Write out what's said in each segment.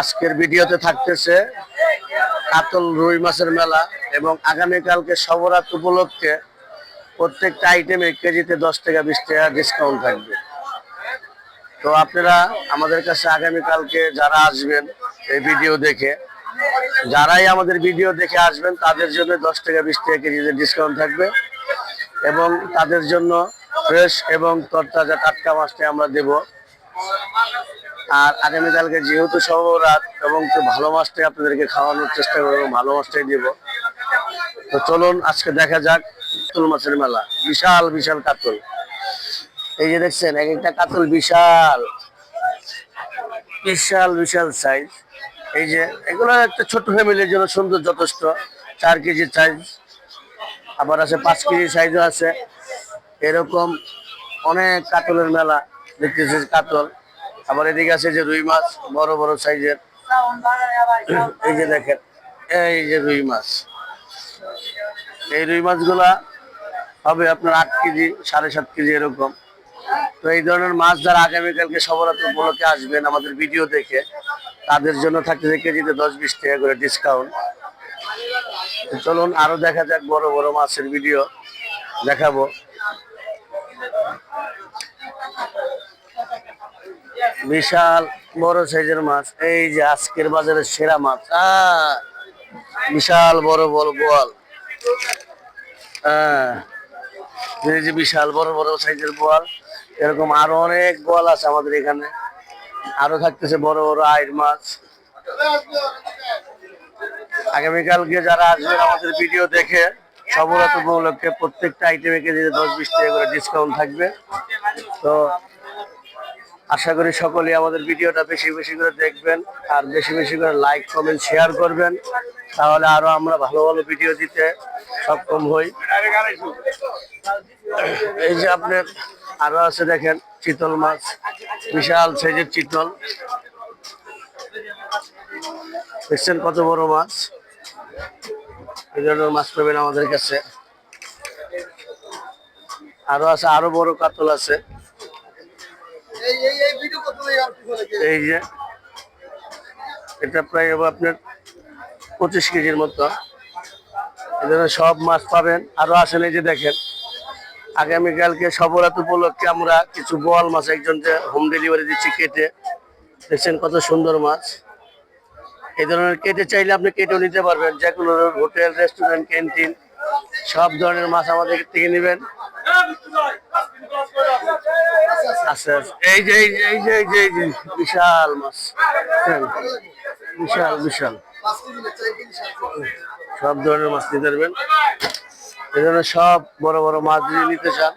আজকের ভিডিওতে থাকতেছে কাতল রুই মাছের মেলা এবং আগামীকালকে সবরাত উপলক্ষে প্রত্যেকটা আইটেমে কেজিতে দশ টাকা, বিশ টাকা ডিসকাউন্ট থাকবে। তো আপনারা আমাদের কাছে আগামীকালকে যারা আসবেন এই ভিডিও দেখে, যারাই আমাদের ভিডিও দেখে আসবেন, তাদের জন্য দশ টাকা, বিশ টাকা কেজিতে ডিসকাউন্ট থাকবে এবং তাদের জন্য ফ্রেশ এবং তরতাজা টাটকা মাছটা আমরা দেব। আর আগামীকালকে যেহেতু সব রাত এবং ভালো মাছটাই আপনাদেরকে খাওয়ানোর চেষ্টা করব, ভালো মাছটাই দেব। তো চলুন, আজকে দেখা যাক কাতল মাছের মেলা। বিশাল বিশাল কাতল। এই যে দেখছেন এক একটা কাতল বিশাল। বিশাল বিশাল সাইজ এই যে, এগুলো একটা ছোট ফ্যামিলির জন্য সুন্দর, যথেষ্ট। চার কেজি সাইজ আবার আছে পাঁচ কেজি সাইজও আছে। এরকম অনেক কাতলের মেলা দেখতেছি কাতল। আবার এদিকে আছে যে রুই মাছ, বড় বড় সাইজের। এই যে দেখেন, এই যে রুই মাছ। এই রুই মাছগুলা হবে আপনার আট কেজি, সাড়ে সাত কেজি এরকম। তো এই ধরনের মাছ যারা আগামীকালকে সবরাত্র উপলক্ষে আসবেন আমাদের ভিডিও দেখে, তাদের জন্য থাকতেছে কেজিতে দশ বিশ টাকা করে ডিসকাউন্ট চলুন আরও দেখা যাক বড় বড় মাছের ভিডিও দেখাবো। বিশাল বড় সাইজের মাছ। এই যে আজকের বাজারে সেরা মাছ। বিশাল বড় বড় হ্যাঁ এই যে বিশাল বড় বড় সাইজের বোয়াল এরকম আরও অনেক বোয়াল আছে আমাদের এখানে। আরও থাকতেছে বড় বড় আইর মাছ। আগামীকালকে যারা আসবেন আমাদের ভিডিও দেখে, সবরাত উপলক্ষে প্রত্যেকটা আইটেমে দশ বিশ টাকা করে ডিসকাউন্ট থাকবে। তো আশা করি সকলেই আমাদের ভিডিওটা বেশি বেশি করে দেখবেন আর বেশি বেশি করে লাইক কমেন্ট শেয়ার করবেন। তাহলে আরও আমরা ভালো ভালো ভিডিও দিতে সক্ষম হই। এই যে আপনার আরও আছে দেখেন চিতল মাছ, বিশাল সাইজের চিতল। দেখছেন কত বড় মাছ? এই ধরনের মাছ পাবেন আমাদের কাছে। আরও আছে, আরও বড় কাতল আছে। এই যে, এটা প্রায় আপনার পঁচিশ কেজির মতো। সব মাছ পাবেন। আরও আসেন এই যে দেখেন, আগামীকালকে সবরাত উপলক্ষে আমরা কিছু বোয়াল মাছ একজনকে হোম ডেলিভারি দিচ্ছি কেটে, দেখছেন কত সুন্দর মাছ। এই ধরনের কেটে চাইলে আপনি কেটেও নিতে পারবেন। যে কোনো হোটেল, রেস্টুরেন্ট, ক্যান্টিন, সব ধরনের মাছ আমাদের থেকে নেবেন। এই যে এই যে এই যে এই যে এই যে বিশাল মাছ। হ্যাঁ, বিশাল বিশাল। সব ধরনের মাছ নিতে পারবেন। এই ধরনের সব বড় বড় মাছ যদি নিতে চান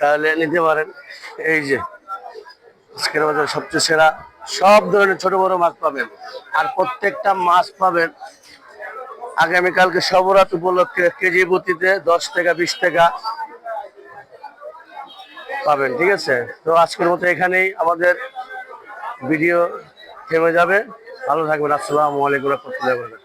তাহলে নিতে পারেন। এই যে আজকের বাজার সবচেয়ে সেরা সব ধরনের ছোট বড় মাছ পাবেন। আর প্রত্যেকটা মাছ পাবেন আগামীকালকে সবরাত উপলক্ষে কেজি প্রতিতে দশ টাকা বিশ টাকা পাবেন, ঠিক আছে? তো আজকের মতো এখানেই আমাদের ভিডিও থেমে যাবে। ভালো থাকবেন। আসসালামু আলাইকুম রহমতুল্লাহ